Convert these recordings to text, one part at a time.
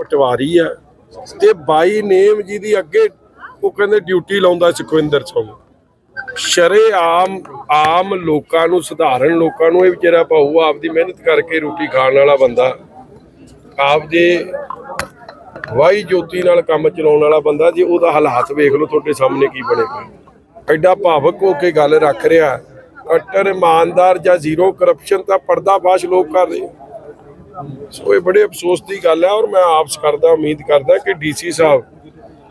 ਪਟਵਾਰੀ ਆ। ਤੇ ਬਾਈ ਨੇਮ ਜਿਹਦੀ ਅੱਗੇ ਉਹ ਕਹਿੰਦੇ ਡਿਊਟੀ ਲਾਉਂਦਾ ਸੁਖਵਿੰਦਰ ਸਿੰਘ। ਸ਼ਰੇ ਆਮ ਆਮ ਲੋਕਾਂ ਨੂੰ, ਸਧਾਰਨ ਲੋਕਾਂ ਨੂੰ ਇਹ ਵਿਚਾਰਾ ਭਾਊ ਆਪਦੀ ਮਿਹਨਤ ਕਰਕੇ ਰੋਟੀ ਖਾਣ ਵਾਲਾ ਬੰਦਾ, ਆਪਦੇ ਵਾਈ ਜੋਤੀ ਨਾਲ ਕੰਮ ਚਲਾਉਣ ਵਾਲਾ ਬੰਦਾ, ਜੇ ਉਹਦਾ ਹਾਲਾਤ ਵੇਖ ਲਓ ਤੁਹਾਡੇ ਸਾਹਮਣੇ ਕੀ ਬਣੇਗਾ ਐਡਾ ਭਾਵਕ ਹੋ ਕੇ ਗੱਲ ਰੱਖ ਰਿਹਾ। ਕੱਟਰ, ਇਮਾਨਦਾਰ ਜਾਂ ਜ਼ੀਰੋ ਕਰਪਸ਼ਨ ਤਾਂ ਪਰਦਾਫਾਸ਼ ਲੋਕ ਕਰ ਰਹੇ। ਸੋ ਇਹ ਬੜੇ ਅਫਸੋਸ ਦੀ ਗੱਲ ਹੈ ਔਰ ਮੈਂ ਆਪਸ ਕਰਦਾ ਉਮੀਦ ਕਰਦਾ ਕਿ ਡੀਸੀ ਸਾਹਿਬ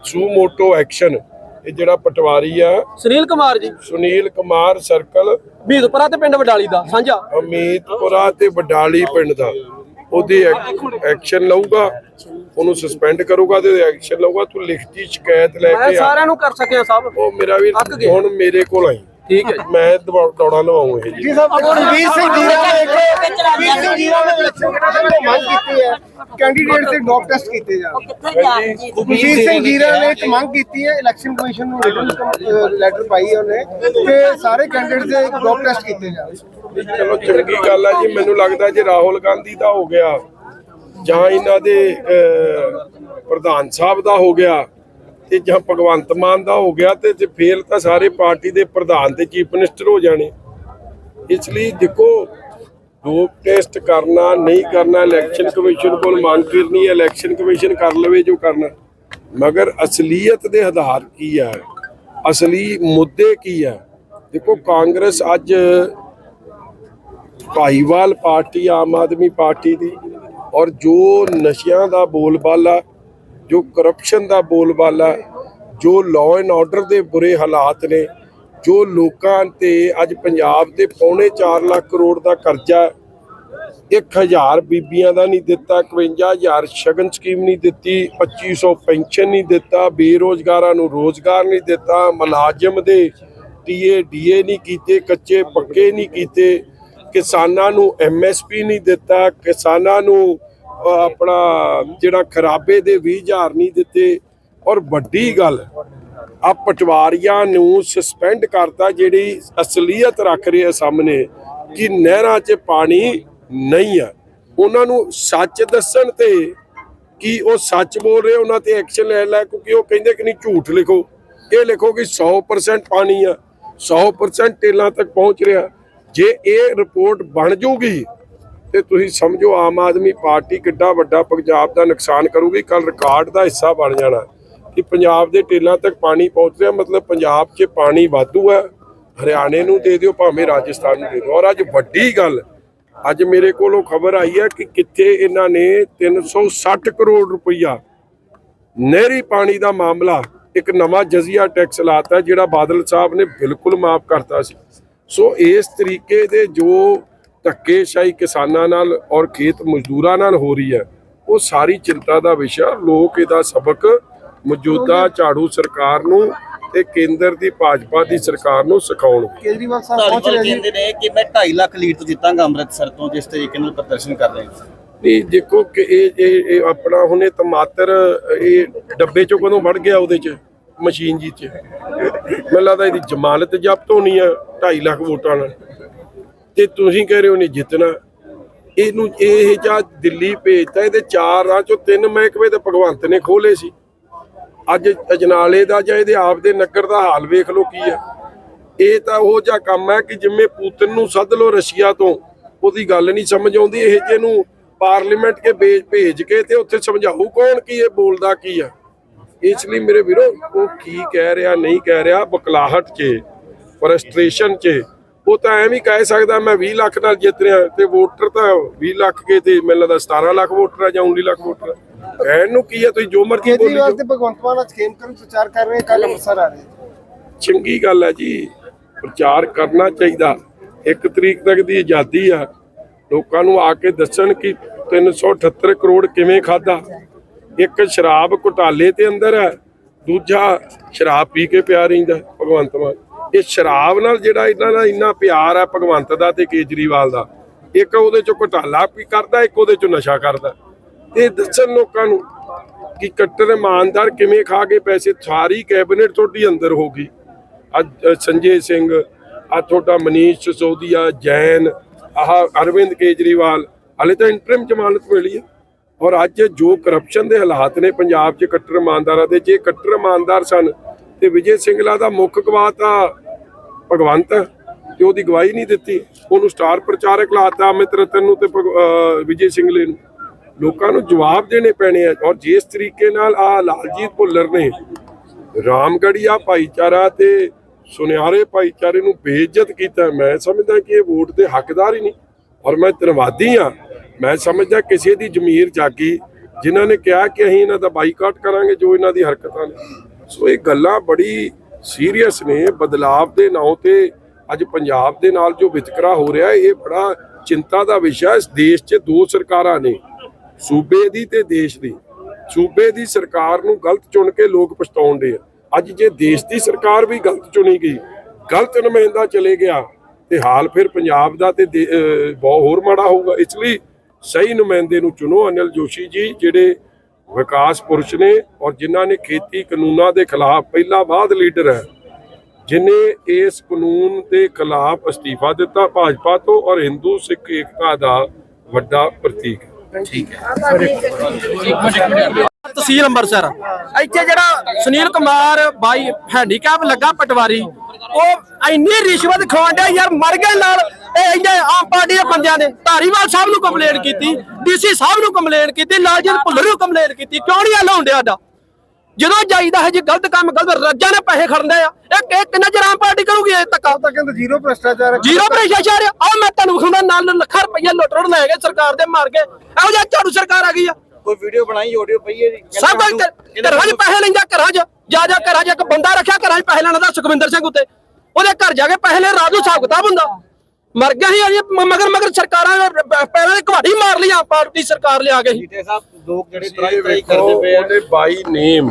ਸੂ ਮੋਟੋ ਐਕਸ਼ਨ ਇਹ ਜਿਹੜਾ ਪਟਵਾਰੀ ਆ। ਸੁਨੀਲ ਕੁਮਾਰ ਜੀ। ਸੁਨੀਲ ਕੁਮਾਰ ਸਰਕਲ। ਬੀਦਪੁਰਾ ਤੇ ਪਿੰਡ ਵਡਾਲੀ ਦਾ ਸਾਂਝਾ। ਅਮੀਤਪੁਰਾ ਤੇ ਵਡਾਲੀ ਪਿੰਡ ਦਾ। ਉਹਦੀ ਐਕਸ਼ਨ ਲਊਗਾ ਉਹਨੂੰ ਸਸਪੈਂਡ ਕਰੂਗਾ ਤੇ ਐਕਸ਼ਨ ਲਊਗਾ। ਤੂੰ ਲਿਖਤੀ ਸ਼ਿਕਾਇਤ ਲੈ ਕੇ ਆ। ਸਾਰਿਆਂ ਨੂੰ ਕਰ ਸਕਿਆ ਸਭ। ਉਹ ਮੇਰਾ ਵੀ। ਹੁਣ ਮੇਰੇ ਕੋਲ ਆਈ। ਠੀਕ ਹੈ ਮੈਂ ਦੌੜਾਂ ਲਵਾਉਂ ਇਹ ਜੀ। ਜੀ ਸਾਹਿਬ ਰਣਵੀਰ ਸਿੰਘ ਜੀਰਾ ਨੇ ਇੱਕ ਰਣਵੀਰ ਸਿੰਘ ਜੀਰਾ ਨੇ ਇਲੈਕਸ਼ਨ ਕਮਿਸ਼ਨ ਤੋਂ ਮੰਗ ਕੀਤੀ ਹੈ? ਕੈਂਡੀਡੇਟ ਦੇ ਡੋਪ ਟੈਸਟ ਕੀਤੇ ਜਾਣ ਰਣਵੀਰ ਸਿੰਘ ਜੀਰਾ ਨੇ ਇੱਕ ਮੰਗ ਕੀਤੀ ਹੈ ਇਲੈਕਸ਼ਨ ਕਮਿਸ਼ਨ ਨੂੰ ਰਿਟਨ ਲੈਟਰ ਪਾਈ ਹੈ ਉਹਨੇ ਕਿ ਸਾਰੇ ਕੈਂਡੀਡੇਟ ਦੇ ਡੋਪ ਟੈਸਟ ਕੀਤੇ ਜਾਣ ਚਲੋ ਚੰਗੀ ਗੱਲ ਹੈ ਜੀ ਮੈਨੂੰ ਲੱਗਦਾ ਜੇ ਰਾਹੁਲ ਗਾਂਧੀ ਦਾ ਹੋ ਗਿਆ ਜਾਂ ਇਹਨਾਂ ਦੇ ਪ੍ਰਧਾਨ ਸਾਹਿਬ ਦਾ ਹੋ ਗਿਆ ਤੇ ਜਾਂ ਭਗਵੰਤ ਮਾਨ ਦਾ ਹੋ ਗਿਆ ਤੇ ਜੇ ਫੇਲ ਤਾਂ ਸਾਰੇ ਪਾਰਟੀ ਦੇ ਪ੍ਰਧਾਨ ਤੇ ਚੀਫ ਮਿਨਿਸਟਰ ਹੋ ਜਾਣੇ। ਇਸ ਲਈ ਦੇਖੋ ਡੋਪ ਟੈਸਟ ਕਰਨਾ, ਨਹੀਂ ਕਰਨਾ, ਇਲੈਕਸ਼ਨ ਕਮਿਸ਼ਨ ਕੋਲ ਮੰਗ ਕਰਨੀ ਹੈ, ਇਲੈਕਸ਼ਨ ਕਮਿਸ਼ਨ ਕਰ ਲਵੇ ਜੋ ਕਰਨਾ। ਮਗਰ ਅਸਲੀਅਤ ਦੇ ਆਧਾਰ ਕੀ ਹੈ? ਅਸਲੀ ਮੁੱਦੇ ਕੀ ਹੈ? ਦੇਖੋ, ਕਾਂਗਰਸ ਅੱਜ ਭਾਈਵਾਲ ਪਾਰਟੀ, ਆਮ ਆਦਮੀ ਪਾਰਟੀ ਦੀ ਔਰ ਜੋ ਨਸ਼ਿਆਂ ਦਾ ਬੋਲਬਾਲਾ ਜੋ ਕਰਪਸ਼ਨ ਦਾ ਬੋਲਬਾਲਾ, ਜੋ ਲਾਅ ਐਂਡ ਆਰਡਰ ਦੇ ਬੁਰੇ ਹਾਲਾਤ ਨੇ, ਜੋ ਲੋਕਾਂ ਤੇ ਅੱਜ ਪੰਜਾਬ ਦੇ ਪੌਣੇ 4 ਲੱਖ ਕਰੋੜ ਦਾ ਕਰਜ਼ਾ 1000 ਬੀਬੀਆਂ ਦਾ ਨਹੀਂ ਦਿੱਤਾ 51000 ਸ਼ਗਨ ਸਕੀਮ ਨਹੀਂ ਦਿੱਤੀ 2500 ਪੈਨਸ਼ਨ ਨਹੀਂ ਦਿੱਤਾ, ਬੇਰੋਜ਼ਗਾਰਾਂ ਨੂੰ ਰੋਜ਼ਗਾਰ ਨਹੀਂ ਦਿੱਤਾ, ਮੁਲਾਜ਼ਮ ਦੇ ਟੀਏ ਡੀਏ ਨਹੀਂ ਕੀਤੇ, ਕੱਚੇ ਪੱਕੇ ਨਹੀਂ ਕੀਤੇ, ਕਿਸਾਨਾਂ ਨੂੰ ਐਮਐਸਪੀ ਨਹੀਂ ਦਿੱਤਾ, ਕਿਸਾਨਾਂ ਨੂੰ ਆਪਣਾ ਜਿਹੜਾ ਖਰਾਬੇ ਦੇ 20000 ਨਹੀਂ ਦਿੱਤੇ ਔਰ ਵੱਡੀ ਗੱਲ ਆ ਪਟਵਾਰੀਆਂ ਨੂੰ ਸਸਪੈਂਡ ਕਰਤਾ ਜਿਹੜੀ ਅਸਲੀਅਤ ਰੱਖ ਰਹੀ ਹੈ ਸਾਹਮਣੇ ਕਿ ਨਹਿਰਾਂ 'ਚ ਪਾਣੀ ਨਹੀਂ ਆ। ਉਹਨਾਂ ਨੂੰ ਸੱਚ ਦੱਸਣ ਤੇ ਕਿ ਉਹ ਸੱਚ ਬੋਲ ਰਹੇ, ਉਹਨਾਂ ਤੇ ਐਕਸ਼ਨ ਲੈ ਲੈ, ਕਿਉਂਕਿ ਉਹ ਕਹਿੰਦੇ ਕਿ ਨਹੀਂ ਝੂਠ ਲਿਖੋ। ਇਹ ਲਿਖੋ ਕਿ 100% ਪਾਣੀ ਆ 100% ਟੇਲਾਂ ਤੱਕ ਪਹੁੰਚ ਰਿਹਾ। ਜੇ ਇਹ ਰਿਪੋਰਟ ਬਣ ਜੂਗੀ ਤੇ ਤੁਸੀਂ ਸਮਝੋ ਆਮ ਆਦਮੀ ਪਾਰਟੀ ਕਿੱਡਾ ਵੱਡਾ ਪੰਜਾਬ ਦਾ ਨੁਕਸਾਨ ਕਰੂਗੀ ਕੱਲ ਰਿਕਾਰਡ ਦਾ ਹਿੱਸਾ ਬਣ ਜਾਣਾ। ਕਿ ਪੰਜਾਬ ਦੇ ਟੇਲਾਂ ਤੱਕ ਪਾਣੀ ਪਹੁੰਚ ਰਿਹਾ, ਮਤਲਬ ਪੰਜਾਬ 'ਚ ਪਾਣੀ ਵਾਧੂ ਹੈ, ਹਰਿਆਣੇ ਨੂੰ ਦੇ ਦਿਓ, ਭਾਵੇਂ ਰਾਜਸਥਾਨ ਨੂੰ ਦੇ ਦਿਓ। ਔਰ ਅੱਜ ਵੱਡੀ ਗੱਲ, ਅੱਜ ਮੇਰੇ ਕੋਲੋਂ ਖਬਰ ਆਈ ਹੈ ਕਿ ਕਿੱਥੇ ਇਹਨਾਂ ਨੇ 360 ਕਰੋੜ ਰੁਪਈਆ ਨਹਿਰੀ ਪਾਣੀ ਦਾ ਮਾਮਲਾ, ਇੱਕ ਨਵਾਂ ਜਜ਼ੀਆ ਟੈਕਸ ਲਾਤਾ, ਜਿਹੜਾ ਬਾਦਲ ਸਾਹਿਬ ਨੇ ਬਿਲਕੁਲ ਮਾਫ ਕਰਤਾ ਸੀ। ਸੋ ਇਸ ਤਰੀਕੇ ਦੇ ਜੋ ਧੱਕੇਸ਼ਾਹੀ ਕਿਸਾਨਾਂ ਨਾਲ ਔਰ ਖੇਤ ਮਜ਼ਦੂਰਾਂ ਨਾਲ ਹੋ ਰਹੀ ਹੈ। ਉਹ ਸਾਰੀ ਚਿੰਤਾ ਦਾ ਵਿਸ਼ਾ ਲੋਕ ਇਹਦਾ ਸਬਕ ਮੌਜੂਦਾ ਝਾੜੂ ਸਰਕਾਰ ਨੂੰ ਤੇ ਕੇਂਦਰ ਦੀ ਭਾਜਪਾ ਦੀ ਸਰਕਾਰ ਨੂੰ ਸਿਖਾਉਣਗੇ ਕੇਜਰੀਵਾਲ ਸਾਹਿਬ ਪਹੁੰਚ ਰਹੇ ਕਹਿੰਦੇ ਨੇ ਕਿ ਮੈਂ 2.5 ਲੱਖ ਲੀਡ ਤੋਂ ਜਿੱਤਾਂਗਾ ਅੰਮ੍ਰਿਤਸਰ ਤੋਂ ਜਿਸ ਤਰੀਕੇ ਨਾਲ ਪ੍ਰਦਰਸ਼ਨ ਕਰ ਰਹੇ ਹਾਂ ਨਹੀਂ ਦੇਖੋ ਕਿ ਇਹ ਇਹ ਇਹ ਆਪਣਾ ਹੁਣੇ ਟਮਾਟਰ ਇਹ ਡੱਬੇ ਚੋਂ ਕਦੋਂ ਵੜ ਗਿਆ ਉਹਦੇ ਚ ਮਸ਼ੀਨ ਜੀ ਚ? ਮੈਨੂੰ ਲੱਗਦਾ ਇਹਦੀ ਜ਼ਮਾਨਤ ਜ਼ਬਤ ਹੋਣੀ ਆ 2.5 ਲੱਖ ਵੋਟਾਂ ਨਾਲ। ਤੇ ਤੁਸੀਂ ਕਹਿ ਰਹੇ ਹੋ ਨਹੀਂ ਜਿੱਤਣਾ। ਇਹਨੂੰ ਇਹ ਜਾਂ ਦਿੱਲੀ ਭੇਜਤਾ, ਇਹਦੇ ਚਾਰ ਰਾਹ ਚੋਂ ਤਿੰਨ ਮਹਿਕਮੇ ਤੇ ਭਗਵੰਤ ਨੇ ਖੋਲੇ ਸੀ। ਅੱਜ ਅਜਨਾਲੇ ਦਾ ਜਾਂ ਇਹਦੇ ਆਪ ਦੇ ਨਗਰ ਦਾ ਹਾਲ ਵੇਖ ਲਓ ਕੀ ਹੈ ਇਹ ਤਾਂ ਉਹ ਜਿਹਾ ਕੰਮ ਹੈ ਕਿ ਜਿਵੇਂ ਪੂਤਨ ਨੂੰ ਸੱਦ ਲਓ ਰਸ਼ੀਆ ਤੋਂ, ਉਹਦੀ ਗੱਲ ਨਹੀਂ ਸਮਝ ਆਉਂਦੀ। ਇਹ ਜੇ ਨੂੰ ਪਾਰਲੀਮੈਂਟ ਕੇ ਭੇਜ ਭੇਜ ਕੇ ਤੇ ਉੱਥੇ ਸਮਝਾਊ ਕੌਣ ਕੀ ਇਹ ਬੋਲਦਾ ਕੀ ਆ। ਇਸ ਲਈ ਮੇਰੇ ਵੀਰੋ, ਉਹ ਕੀ ਕਹਿ ਰਿਹਾ, ਨਹੀਂ ਕਹਿ ਰਿਹਾ, ਬਕਲਾਹਟ 'ਚ, ਫਰਸਟ੍ਰੇਸ਼ਨ 'ਚ ਉਹ ਤਾਂ ਐਵੇਂ ਹੀ ਕਹਿ ਸਕਦਾ ਮੈਂ 20 ਲੱਖ ਨਾਲ ਜਿੱਤ ਰਿਹਾ ਤੇ ਵੋਟਰ ਤਾਂ 20 ਲੱਖ ਕੇ ਤੇ ਮੈਨੂੰ ਲੱਗਦਾ 17 ਲੱਖ ਵੋਟਰ ਆ ਜਾਂ 19 ਲੱਖ ਵੋਟਰ ਕਹਿਣ ਨੂੰ ਕੀ ਆ ਤੁਸੀਂ ਜੋ ਮਰਜ਼ੀ ਬੋਲੀ ਜਾਓ। ਤੇ ਭਗਵੰਤ ਮਾਨ ਅੱਜ ਖੇਮਕਰਨ ਪ੍ਰਚਾਰ ਕਰ ਰਹੇ ਕੱਲ ਅੰਮ੍ਰਿਤਸਰ ਆ ਰਹੇ। ਚੰਗੀ ਗੱਲ ਹੈ ਜੀ ਪ੍ਰਚਾਰ ਕਰਨਾ ਚਾਹੀਦਾ। ਇੱਕ ਤਰੀਕ ਤੱਕ ਦੀ ਆਜ਼ਾਦੀ ਆ। ਲੋਕਾਂ ਨੂੰ ਆ ਕੇ ਦੱਸਣ ਕਿ 378 ਕਰੋੜ ਕਿਵੇਂ ਖਾਦਾ ਇੱਕ ਸ਼ਰਾਬ ਘੁਟਾਲੇ ਤੇ ਅੰਦਰ ਹੈ ਦੂਜਾ ਸ਼ਰਾਬ ਪੀ ਕੇ ਪਿਆ ਰਹਿੰਦਾ ਭਗਵੰਤ ਮਾਨ। ਇਹ ਸ਼ਰਾਬ ਨਾਲ ਜਿਹੜਾ ਇਹਨਾਂ ਦਾ ਇੰਨਾ ਪਿਆਰ ਹੈ ਭਗਵੰਤ ਦਾ ਤੇ ਕੇਜਰੀਵਾਲ ਦਾ, ਇੱਕ ਉਹਦੇ ਚੋਂ ਘੁਟਾਲਾ ਵੀ ਕਰਦਾ, ਇੱਕ ਉਹਦੇ ਚੋਂ ਨਸ਼ਾ ਕਰਦਾ। ਇਹ ਦੱਸਣ ਲੋਕਾਂ ਨੂੰ ਕਿ ਕੱਟਰ ਇਮਾਨਦਾਰ ਕਿਵੇਂ ਖਾ ਕੇ ਪੈਸੇ, ਸਾਰੀ ਕੈਬਨਿਟ ਤੁਹਾਡੀ ਅੰਦਰ ਹੋ ਗਈ। ਅੱਜ ਸੰਜੇ ਸਿੰਘ, ਆ ਤੁਹਾਡਾ ਮਨੀਸ਼ ਸਿਸੋਦੀਆ, ਜੈਨ, ਆਹ ਅਰਵਿੰਦ ਕੇਜਰੀਵਾਲ, ਹਲੇ ਤਾਂ ਇੰਟਰਮ ਜ਼ਮਾਨਤ ਮਿਲੀ ਹੈ। ਔਰ ਅੱਜ ਜੋ ਕਰਪਸ਼ਨ ਦੇ ਹਾਲਾਤ ਨੇ ਪੰਜਾਬ 'ਚ ਕੱਟਰ ਇਮਾਨਦਾਰਾਂ ਦੇ, ਜੇ ਕੱਟਰ ਇਮਾਨਦਾਰ ਸਨ ਤੇ ਵਿਜੇ ਸਿੰਗਲਾ ਦਾ ਮੁੱਖ ਗਵਾਹ ਤਾਂ ਭਗਵੰਤ ਤੇ ਉਹਦੀ ਗਵਾਹੀ ਨਹੀਂ ਦਿੱਤੀ। ਉਹਨੂੰ ਸਟਾਰ ਪ੍ਰਚਾਰਕ ਲਾਤਾ ਅਮਿਤ ਰਤਨ ਨੂੰ ਤੇ ਭਗ- ਵਿਜੇ ਸਿੰਗਲੇ ਨੂੰ। ਲੋਕਾਂ ਨੂੰ ਜਵਾਬ ਦੇਣੇ ਪੈਣੇ ਆ ਔਰ ਜਿਸ ਤਰੀਕੇ ਨਾਲ ਆ ਲਾਲਜੀਤ ਭੁੱਲਰ ਨੇ ਰਾਮਗੜੀਆ ਭਾਈਚਾਰਾ ਤੇ ਸੁਨਿਆਰੇ ਭਾਈਚਾਰੇ ਨੂੰ ਬੇਇੱਜ਼ਤ ਕੀਤਾ, ਮੈਂ ਸਮਝਦਾ ਕਿ ਇਹ ਵੋਟ ਦੇ ਹੱਕਦਾਰ ਹੀ ਨਹੀਂ। ਔਰ ਮੈਂ ਧੰਨਵਾਦੀ ਆ ਮੈਂ ਸਮਝਦਾ ਕਿਸੇ ਦੀ ਜ਼ਮੀਰ ਜਾਗੀ, ਜਿਨ੍ਹਾਂ ਨੇ ਕਿਹਾ ਕਿ ਅਸੀਂ ਇਹਨਾਂ ਦਾ ਬਾਈਕਾਟ ਕਰਾਂਗੇ ਜੋ ਇਹਨਾਂ ਦੀ ਹਰਕਤਾਂ ਨੇ। ਸੋ ਇਹ ਗੱਲਾਂ ਬੜੀ ਸੀਰੀਅਸ ਨੇ। ਬਦਲਾਵ ਦੇ ਨਾਂ ਤੇ ਅੱਜ ਪੰਜਾਬ ਦੇ ਨਾਲ ਜੋ ਵਿਤਕਰਾ ਹੋ ਰਿਹਾ, ਇਹ ਬੜਾ ਚਿੰਤਾ ਦਾ ਵਿਸ਼ਾ ਇਸ ਦੇਸ਼ 'ਚ ਦੋ ਸਰਕਾਰਾਂ ਨੇ, ਸੂਬੇ ਦੀ ਤੇ ਦੇਸ਼ ਦੀ। ਸੂਬੇ ਦੀ ਸਰਕਾਰ ਨੂੰ ਗਲਤ ਚੁਣ ਕੇ ਲੋਕ ਪਛਤਾਉਂਦੇ ਆ। ਅੱਜ ਜੇ ਦੇਸ਼ ਦੀ ਸਰਕਾਰ ਵੀ ਗਲਤ ਚੁਣੀ ਗਈ, ਗਲਤ ਨੁਮਾਇੰਦਾ ਚਲੇ ਗਿਆ, ਤੇ ਹਾਲ ਫਿਰ ਪੰਜਾਬ ਦਾ ਤੇ ਦੇ- ਬਹੁਤ ਹੋਰ ਮਾੜਾ ਹੋਊਗਾ। ਇਸ ਲਈ ਸਹੀ ਨੁਮਾਇੰਦੇ ਨੂੰ ਚੁਣੋ। ਅਨਿਲ ਜੋਸ਼ੀ ਜੀ, ਜਿਹੜੇ ਵਿਕਾਸ ਪੁਰਸ਼ ਨੇ ਔਰ ਜਿਨ੍ਹਾਂ ਨੇ ਖੇਤੀ ਕਾਨੂੰਨਾਂ ਦੇ ਖਿਲਾਫ ਪਹਿਲਾ ਬਾਅਦ ਲੀਡਰ ਹੈ ਜਿਨੇ ਇਸ ਕਾਨੂੰਨ ਦੇ ਖਿਲਾਫ ਅਸਤੀਫਾ ਦਿੱਤਾ ਭਾਜਪਾ ਤੋਂ ਔਰ ਹਿੰਦੂ ਸਿੱਖ ਏਕਤਾ ਦਾ ਵੱਡਾ ਪ੍ਰਤੀਕ ਹੈ। ਤਹਿਸੀਲ ਅੰਮ੍ਰਿਤਸਰ। ਇੱਥੇ ਜਿਹੜਾ ਸੁਨੀਲ ਕੁਮਾਰ ਬਾਈ ਹੈਂਡੀਕੈਪ ਲੱਗਾ ਪਟਵਾਰੀ ਉਹ ਇੰਨੀ ਰਿਸ਼ਵਤ ਖਵਾਉਂਦਾ ਯਾਰ ਮਰ ਗਏ ਨਾਲ। ਇਹ ਇੰਨੇ ਆਮ ਪਾਰਟੀ ਦੇ ਬੰਦਿਆਂ ਨੇ ਧਾਰੀਵਾਲ ਸਾਹਿਬ ਨੂੰ ਕੰਪਲੇਨ ਕੀਤੀ ਡੀਸੀ ਸਾਹਿਬ ਨੂੰ ਕੰਪਲੇਨ ਕੀਤੀ ਲਾਲਜੀਤ ਭੁੱਲਰ ਨੂੰ ਕੰਪਲੇਨ ਕੀਤੀ ਕਿਉਂ ਨਹੀਂ ਹੱਲ ਹੁੰਦਿਆ ਸਾਡਾ? ਜਦੋਂ ਜਾਈਦਾ ਹੈ ਜੀ ਗਲਤ ਕੰਮ ਗਲਤ ਰੱਜਾਂ ਨੇ ਪੈਸੇ ਖੜਦੇ ਆ ਇਹ ਇਹ ਕਿੰਨਾ ਚਿਰ ਆਮ ਪਾਰਟੀ ਕਰੂਗੀ ਇਹ ਧੱਕਾ ਤਾਂ ਕਹਿੰਦੇ ਜ਼ੀਰੋ ਭ੍ਰਸ਼ਟਾਚਾਰ ਹੈ। ਜੀਰੋ ਭ੍ਰਿਸ਼ਟਾਚਾਰ ਆ। ਮੈਂ ਤੁਹਾਨੂੰ ਵਿਖਾਉਂਦਾ ਨਾਲ ਲੱਖਾਂ ਰੁਪਈਆ ਲੁੱਟ ਲੁੱਟ ਲੈ ਗਏ ਸਰਕਾਰ ਦੇ ਮਾਰ ਕੇ ਇਹੋ ਜਿਹਾ ਝਾੜੂ ਸਰਕਾਰ ਆ ਗਈ ਆ। ਕੋਈ ਵੀਡੀਓ ਬਣਾਈ ਆਡੀਓ ਪਈ ਹੈ ਜੀ? ਸਭ ਘਰਾਂ 'ਚ ਪੈਸੇ ਲੈਂਦਾ ਘਰਾਂ 'ਚ। ਜਾ ਜਾ ਘਰਾਂ 'ਚ ਇੱਕ ਬੰਦਾ ਰੱਖਿਆ ਘਰਾਂ 'ਚ ਪੈਸੇ ਲੈਣ ਦਾ ਸੁਖਵਿੰਦਰ ਸਿੰਘ ਉੱਤੇ। ਉਹਦੇ ਘਰ ਜਾ ਕੇ ਪੈਸੇ ਲੈ ਰਾਜੂ ਹਿਸਾਬ ਕਿਤਾਬ ਹੁੰਦਾ। ਮਰ ਗਿਆ ਸੀ ਅਜੇ ਮਗਰ ਮਗਰ ਸਰਕਾਰਾਂ ਨੇ ਪ- ਪੈਰਾਂ ਦੀ ਘਵਾੜੀ ਮਾਰ ਲਈ ਆਮ ਪਾਰਟੀ ਸਰਕਾਰ ਲਿਆ ਕੇ ਜੀਤੇ ਸਾਹਿਬ ਲੋਕ ਜਿਹੜੇ ਤਰਾਈ ਤਰਾਈ ਕਰਦੇ ਪਏ ਆ। ਉਹਨੇ ਬਾਈ ਨੇਮ